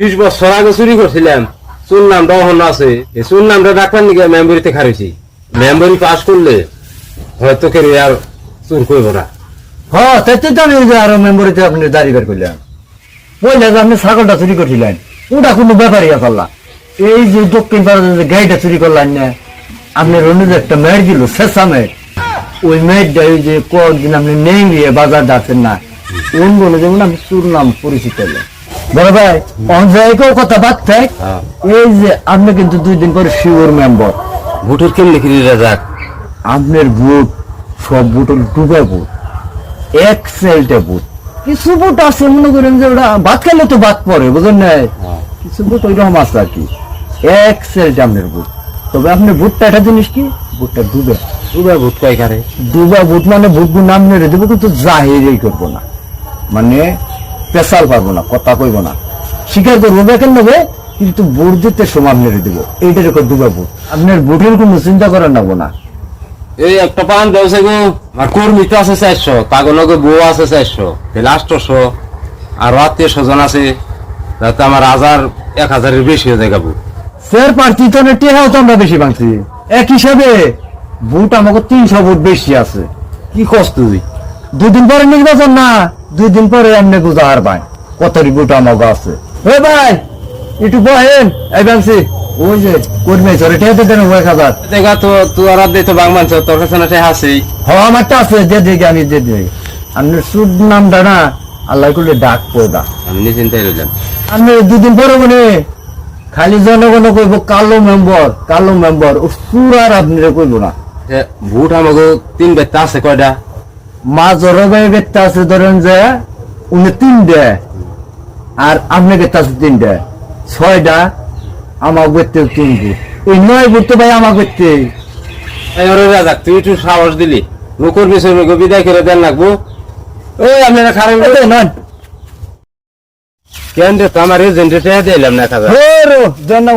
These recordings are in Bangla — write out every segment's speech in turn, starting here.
বিশ বছর আগে চুরি করছিলাম। চুর নামটা অহন আছে। চুর নামটা ডাক্তার নিকে মেম্বরিতে খারেছি মেম্বরি পাস করলে হয়তো কেউ আর চুর করব না। হ্যাঁ আপনি দাঁড়িয়ে বের বললে আপনি ছাগলটা চুরি করছিলেন। ওটা কোনো ব্যাপারই না। এই যে দক্ষিণ ভারতের যে গাড়িটা চুরি করলেন না, আপনি রনির একটা মেয়ের দিল, শেষা মেয়ের ওই মেয়েরটা ওই যে কদিন আপনি নেই গিয়ে বাজার যাচ্ছেন না। কোন বলে যেমন আমি চুর নাম পরিচিত হলো বড় ভাই অঞ্জয়কেও কথা বাদ হ্যাঁ। এই যে আপনি কিন্তু দুই দিন পরে শিওর মেম্বার। ভোটের কেমনি কিনে যাক আপনার বুট সব বুটের ডুবে বুট এক সেলটা বুট কিছু বুট আছে মনে করেন যে ওটা ভাত খেলে তো ভাত পরে বুঝলেন না? কিছু বুট ওই রকম আছে আর কি। এক সেলটা আপনার বুট তবে আপনার বুটটা একটা জিনিস কি? বুটটা ডুবে। দুবার ভোট কয় কারে? ডুবা বুট মানে গুলো নাম নেড়ে দেবো কিন্তু জাহিরই করব না। মানে পেশাল পারব না কথা কইবো না। স্বীকার করব বেকেন নেবে কিন্তু বুট দিতে সমান মেরে দেবো। এইটার উপর ডুবা বুট। আপনার বুটের কোনো চিন্তা করার নেব না। এই একটা পান দেওছে গো। আর কর্মী তো আছে চারশো তাগলকে বউ আছে চারশো তাহলে আটশোশো আর আত্মীয় স্বজন আছে তাতে আমার হাজার এক হাজারের বেশি হয়ে যায় গাবু স্যার প্রার্থী তো টেহাও তো আমরা বেশি ভাঙছি। এক হিসাবে বুট আমাকে তিনশো বুট বেশি আছে। কি কষ্ট দুদিন পরে নির্বাচন না। দুই দিন পরে এমনি গুজাহার ভাই কত বুট আমাকে আছে। হে ভাই একটু বহেন এই ভাঙছি ওই যে কর্মী চলে টেহাতে দেন এক হাজার দেখা তো তুই আর দিতে বাংমানছ তোর কাছে না হাসি। হ আমারটা আছে যে দেখি আমি যে দেখি আপনার সুদ নামটা না আল্লাহ করলে ডাক পয়দা আমি নিয়ে চিন্তাই রইলাম। আপনি দুদিন পরে মনে খালি জনগণ কইব কালো মেম্বর কালো মেম্বর ও সুরার আপনি কইব না। ভোট আমাকে তিন বেতা আছে কয়টা রবে বেত্তা আছে ধরেন যে উনি তিনটে আর আপনি বেত্তা আছে তিনটে। ছয়টা আমার বেত্তে তিন বুট ওই নয় বুট তো ভাই আমার এই ওরে রাজা তুই একটু সাহস দিলি। বিষয় বিদায় করে দেন লাগবো। ওই আপনারা খারাপ কেন রে তো আমার এজেন্টে দিলাম না জান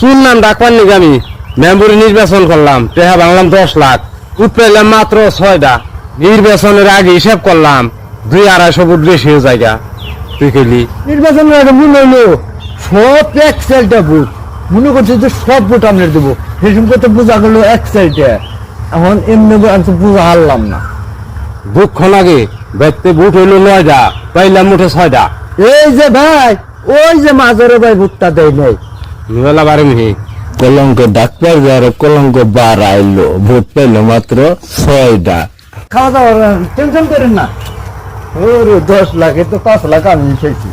শুনলাম ডাকবার নাকি আমি। মেম্বরি নির্বাচন করলাম টেহা বাংলাম দশ লাখ। উঠ পেলাম মাত্র ছয়টা। নির্বাচনের আগে হিসাব করলাম দুই আড়াইশো ফুট বেশি জায়গা তুই কইলি? নির্বাচনের আগে মনে হইল। সব এক সাইডটা বুট মনে করছে যে সব বুট আপনার দেবো। সময় তো বোঝা গেল এক সাইডে এখন এমনি আমি তো বুঝা হারলাম না। দুঃখ লাগে ব্যক্তি বুট হইল নয়টা পাইলাম মুঠে ছয়টা এই যে ভাই ওই যে মাঝরে ভাই ভুট্টা দেয় নাই। নিবেলা বারে মিহি। কলঙ্ক ডাক্তার যারা কলঙ্ক বার আইলো ভোট পাইলো মাত্র ছয়টা খাওয়া দাওয়া টেনশন করেন না। ওর দশ লাখে তো পাঁচ লাখ আমি খেয়েছি